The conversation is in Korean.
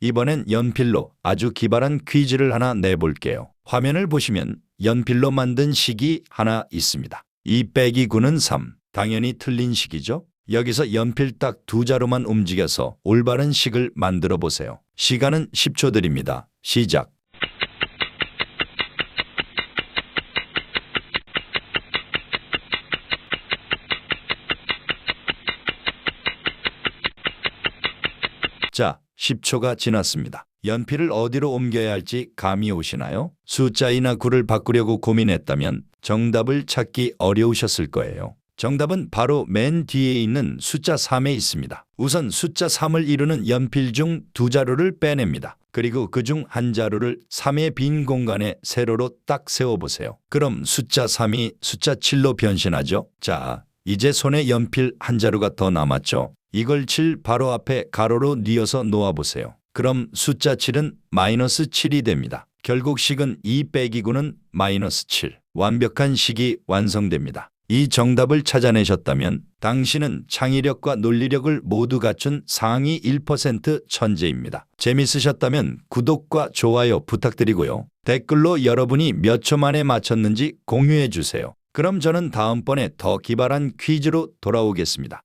이번엔 연필로 아주 기발한 퀴즈를 하나 내볼게요. 화면을 보시면 연필로 만든 식이 하나 있습니다. 2 빼기 9는 3. 당연히 틀린 식이죠? 여기서 연필 딱 두 자루만 움직여서 올바른 식을 만들어 보세요. 시간은 10초 드립니다. 시작. 자, 10초가 지났습니다. 연필을 어디로 옮겨야 할지 감이 오시나요? 숫자이나 구를 바꾸려고 고민했다면 정답을 찾기 어려우셨을 거예요. 정답은 바로 맨 뒤에 있는 숫자 3에 있습니다. 우선 숫자 3을 이루는 연필 중 두 자루를 빼냅니다. 그리고 그 중 한 자루를 3의 빈 공간에 세로로 딱 세워보세요. 그럼 숫자 3이 숫자 7로 변신하죠? 자, 이제 손에 연필 한 자루가 더 남았죠? 이걸 7 바로 앞에 가로로 뉘어서 놓아보세요. 그럼 숫자 7은 마이너스 7이 됩니다. 결국 식은 2 빼기 9는 마이너스 7. 완벽한 식이 완성됩니다. 이 정답을 찾아내셨다면 당신은 창의력과 논리력을 모두 갖춘 상위 1% 천재입니다. 재밌으셨다면 구독과 좋아요 부탁드리고요. 댓글로 여러분이 몇 초 만에 맞췄는지 공유해 주세요. 그럼 저는 다음번에 더 기발한 퀴즈로 돌아오겠습니다.